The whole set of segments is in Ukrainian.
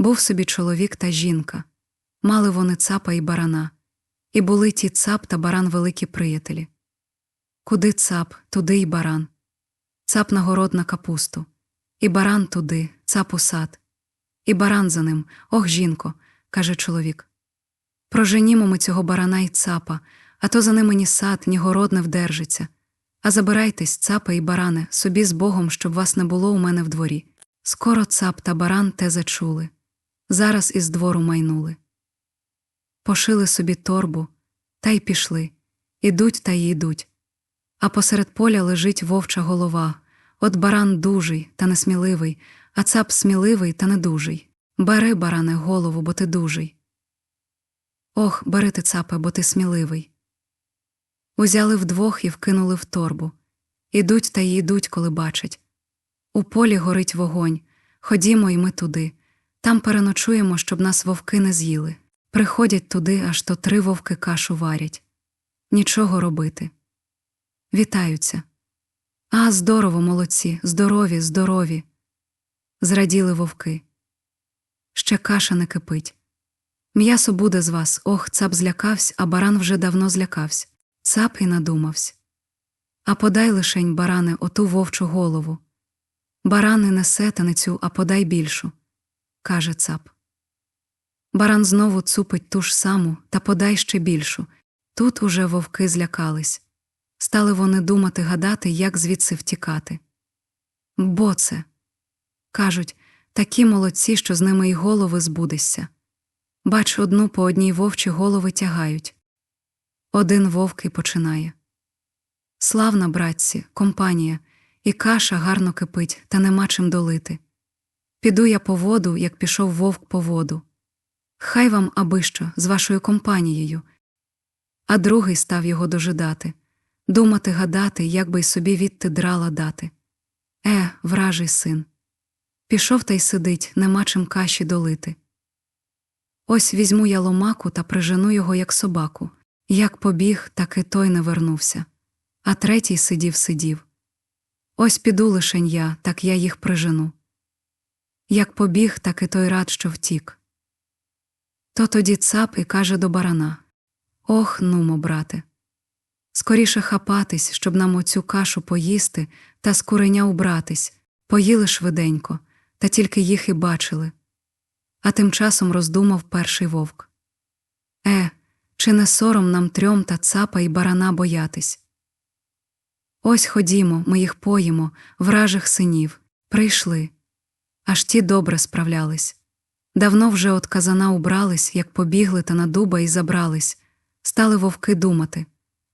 Був собі чоловік та жінка. Мали вони цапа і барана. І були ті цап та баран великі приятелі. Куди цап, туди й баран. Цап на город на капусту. І баран туди, цап у сад. І баран за ним, ох, жінко, каже чоловік. Проженімо ми цього барана й цапа, а то за ними ні сад, ні город не вдержиться. А забирайтесь, цапа і баране, собі з Богом, щоб вас не було у мене в дворі. Скоро цап та баран те зачули. Зараз із двору майнули. Пошили собі торбу, та й пішли. Ідуть та й ідуть. А посеред поля лежить вовча голова. От баран дужий та несміливий, а цап сміливий та недужий. Бери, баране, голову, бо ти дужий. Ох, бери ти, цапе, бо ти сміливий. Узяли вдвох і вкинули в торбу. Ідуть та й ідуть, коли бачать. У полі горить вогонь. Ходімо й ми туди. Там переночуємо, щоб нас вовки не з'їли. Приходять туди, аж то три вовки кашу варять. Нічого робити. Вітаються. А, здорово, молодці, здорові, здорові. Зраділи вовки. Ще каша не кипить. М'ясо буде з вас, ох, цап злякавсь, а баран вже давно злякавсь. Цап і надумавсь. А подай лишень, баране, оту вовчу голову. Барани несе та не цю, а подай більшу, каже цап. Баран знову цупить ту ж саму та подай ще більшу. Тут уже вовки злякались. Стали вони думати гадати, як звідси втікати. Бо це. Кажуть, такі молодці, що з ними й голови збудешся. Бач, одну по одній вовчі голови тягають. Один вовк і починає. Славна, братці, компанія, і каша гарно кипить, та нема чим долити. Піду я по воду, як пішов вовк по воду. Хай вам аби що, з вашою компанією. А другий став його дожидати, думати, гадати, як би й собі відти драла дати. Е, вражий син. Пішов та й сидить, нема чим каші долити. Ось візьму я ломаку та прижену його, як собаку. Як побіг, так і той не вернувся. А третій сидів, сидів. Ось піду лишень я, так я їх прижену. Як побіг, так і той рад, що втік. То тоді цап і каже до барана Ох, нумо, брате. Скоріше хапатись, щоб нам оцю кашу поїсти та з куреня убратись, поїли швиденько, та тільки їх і бачили. А тим часом роздумав перший вовк. Е, чи не сором нам трьом та цапа і барана боятись? Ось ходімо, ми їх поїмо, вражих синів, прийшли. Аж ті добре справлялись. Давно вже от казана убрались, як побігли та на дуба і забрались, стали вовки думати,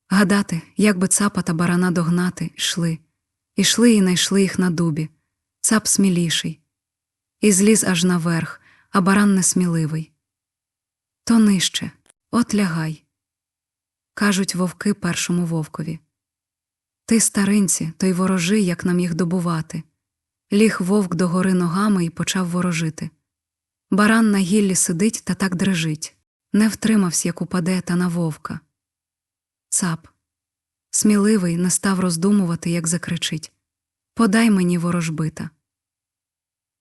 гадати, як би цапа та барана догнати, йшли. Ішли і найшли їх на дубі. Цап сміліший. І зліз аж наверх, а баран несміливий. То нижче, от лягай. Кажуть вовки першому вовкові. Ти, старинці, то й ворожи, як нам їх добувати. Ліг вовк догори ногами і почав ворожити. Баран на гіллі сидить та так дрижить, не втримався, як упаде та на вовка. Цап. Сміливий не став роздумувати, як закричить Подай мені ворожбита.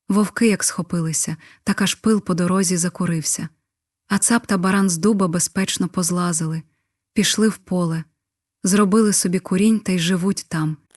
Вовки як схопилися, так аж пил по дорозі закурився. А цап та баран з дуба безпечно позлазили, пішли в поле, зробили собі курінь та й живуть там,